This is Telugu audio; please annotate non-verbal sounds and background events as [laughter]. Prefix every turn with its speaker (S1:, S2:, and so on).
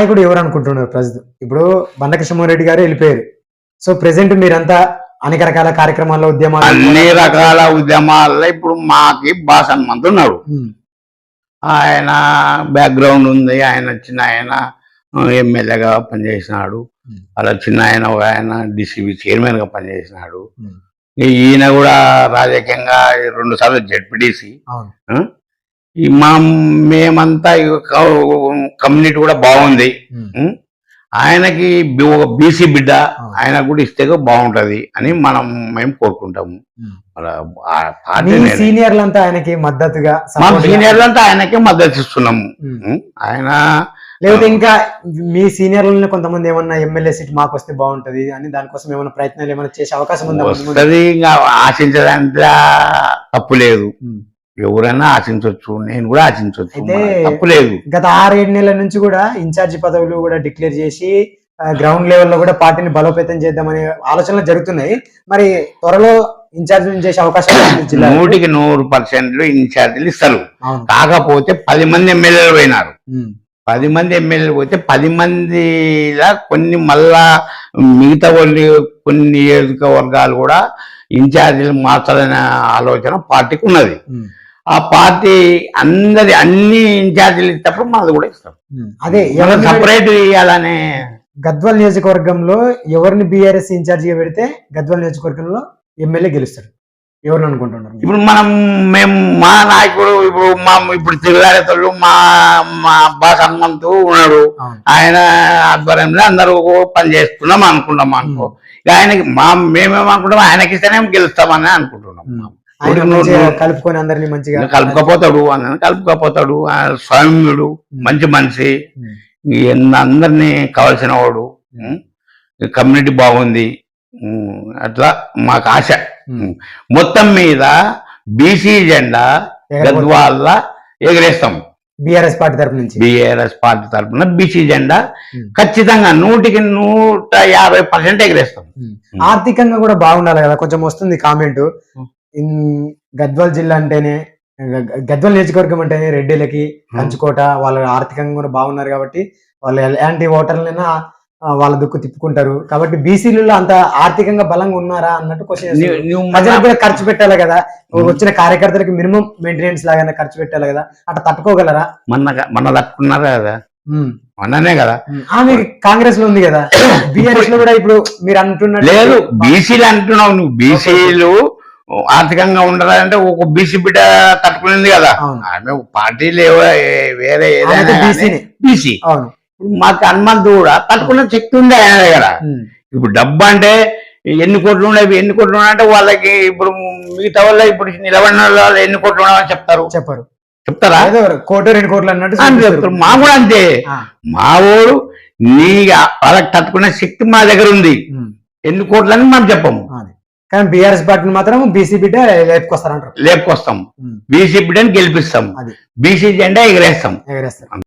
S1: నాయకుడు ఎవరు అనుకుంటున్నారు ప్రస్తుతం ఇప్పుడు బండ కృష్ణమోహన్ గారు వెళ్ళిపోయారు. సో ప్రెసెంట్ మీరంతా అనేక రకాల కార్యక్రమాల్లో ఉద్యమాలు
S2: అన్ని రకాల ఉద్యమాల్లో ఇప్పుడు మాకి బాస్ హనుమంతు ఉన్నాడు. ఆయన బ్యాక్గ్రౌండ్ ఉంది ఆయన చిన్న ఆయన ఎమ్మెల్యేగా పనిచేసినాడు. అలా చిన్న ఆయన ఒక ఆయన డిసిబి చైర్మన్గా పనిచేసినాడు. ఈయన కూడా రాజకీయంగా రెండు సార్లు జడ్పీటీసీ. మా మేమంతా కమ్యూనిటీ కూడా బాగుంది? ఆయనకి ఒక బీసీ బిడ్డ. ఆయన కూడా ఇస్తే బాగుంటది అని మనం మేము కోరుకుంటాము.
S1: సీనియర్లంతా ఆయనకి మద్దతుగా
S2: మా
S1: support గా-
S2: సీనియర్లు అంతా ఆయనకే మద్దతు ఇస్తున్నాము? ఆయన
S1: లేకపోతే ఇంకా మీ సీనియర్లను కొంతమంది ఏమన్నా ఎమ్మెల్యే సీట్ మాకు వస్తే బాగుంటది అని దానికోసం ఏమైనా ప్రయత్నాలు ఏమైనా చేసే అవకాశం ఉందా?
S2: వస్తుంది ఇంకా ఆశించడానికి తప్పు లేదు. ఎవరైనా ఆశించవచ్చు నేను కూడా ఆశించవచ్చు
S1: అయితే-
S2: తప్పు లేదు.
S1: గత ఆరేడు నెలల నుంచి కూడా ఇన్ఛార్జి పదవులు కూడా డిక్లేర్ చేసి గ్రౌండ్ లెవెల్లో కూడా పార్టీని బలోపేతం చేద్దామనే ఆలోచనలు జరుగుతున్నాయి. మరి త్వరలో ఇన్ఛార్జ్ చేసే అవకాశం.
S2: నూటికి నూరు పర్సెంట్లు ఇన్ఛార్జీలు ఇస్తారు. కాకపోతే పది మంది ఎమ్మెల్యేలు పోయినారు. పది మంది ఎమ్మెల్యేలు పోతే పది మందిలా కొన్ని మళ్ళా మిగతా వాళ్ళు కొన్ని నియోజకవర్గాలు కూడా ఇన్ఛార్జీలు మార్చాలనే ఆలోచన పార్టీకి ఉన్నది. ఆ పార్టీ అందరి అన్ని ఇన్ఛార్జీలు ఇచ్చినప్పుడు మనది కూడా ఇస్తాం.
S1: అదే
S2: మనం
S1: ఎవరిని
S2: సపరేట్ ఇవ్వాలనే
S1: గద్వాల్ నియోజకవర్గంలో ఎవరిని బీఆర్ఎస్ ఇన్ఛార్జిగా పెడితే గద్వాల్ నియోజకవర్గంలో ఎమ్మెల్యే గెలుస్తాడు ఎవరిని అనుకుంటున్నారు?
S2: ఇప్పుడు మనం మేము మా నాయకుడు ఇప్పుడు మా ఇప్పుడు తిరుగారేతలు మా మా బాస్ హనుమంతు ఉన్నాడు. ఆయన ఆధ్వర్యంలో అందరూ పని చేస్తున్నాం అనుకున్నాం అనుకో ఆయనకి మా మేమేమనుకుంటాం ఆయనకి ఇస్తేనే గెలుస్తామని అనుకుంటున్నాం.
S1: కలుపుకొని అందరినీ మంచిగా
S2: కలుపుకపోతాడు కలుపుకపోతాడు స్వయంయుడు మంచి మనిషి. అందరినీ కావాల్సిన వాడు కమ్యూనిటీ బాగుంది అట్లా మాకు ఆశ. మొత్తం మీద బీసీ జెండా. గద్వాల ఎగరేస్తాం.
S1: బీఆర్ఎస్ పార్టీ తరపు నుంచి.
S2: బిఆర్ఎస్ పార్టీ తరఫున బీసీ జెండా. ఖచ్చితంగా నూటికి నూట యాభై పర్సెంట్ ఎగరేస్తాం.
S1: ఆర్థికంగా కూడా బాగుండాలి కదా కొంచెం వస్తుంది కామెంట్. గద్వాల్ జిల్లా అంటేనే గద్వాల్ నియోజకవర్గం అంటేనే రెడ్డిలకి కంచుకోట వాళ్ళు ఆర్థికంగా కూడా బాగున్నారు కాబట్టి వాళ్ళు ఎలాంటి ఓటర్లైనా వాళ్ళ దుక్కు తిప్పుకుంటారు. కాబట్టి బీసీలలో అంత ఆర్థికంగా బలంగా ఉన్నారా అన్నట్టు క్వశ్చన్ ప్రజలకు కూడా ఖర్చు పెట్టాలి కదా. వచ్చిన కార్యకర్తలకు మినిమం మెయింటెనెన్స్ లాగా ఖర్చు పెట్టాలి కదా. అట్లా తట్టుకోగలరా?
S2: మొన్న మొన్న తట్టుకున్నారు కదా. మొన్ననే కదా.
S1: ఆమె కాంగ్రెస్లో ఉంది కదా. [coughs] బీఆర్ఎస్లో కూడా ఇప్పుడు మీరు అంటున్నట్టు
S2: లేదు బీసీలు అంటున్నావు నువ్వు. బీసీలు ఆర్థికంగా ఉండాలంటే ఒక బీసీ బిడ్డ తట్టుకునింది కదా. ఆమె పార్టీలు వేరే ఏదైనా. బీసీ మాకు హనుమంతు కూడా తట్టుకున్న శక్తి ఉంది ఆయన దగ్గర. ఇప్పుడు డబ్బు అంటే ఎన్ని కోట్లు ఉన్నాయి ఎన్ని కోట్లు అంటే వాళ్ళకి ఇప్పుడు మిగతా వాళ్ళ ఇప్పుడు నిలబడిన వాళ్ళు ఎన్ని కోట్లు ఉన్నాయని చెప్తారు
S1: చెప్పరు
S2: చెప్తారా
S1: కోటి రెండు కోట్లు అన్నట్టు
S2: అని. చెప్తారు మా కూడా అంతే. మా ఊరు నీ వాళ్ళకి తట్టుకునే శక్తి మా దగ్గర ఉంది. ఎన్ని కోట్లని మనం చెప్పము.
S1: కానీ బీఆర్ఎస్ పార్టీని మాత్రం బీసీ బిడ్డ లేపుకొస్తారంటారు.
S2: లేపుకొస్తాం. బీసీ బిడ్డని గెలిపిస్తాం.
S1: అది.
S2: బీసీ జెండా ఎగరేస్తాం.
S1: ఎగరేస్తారు.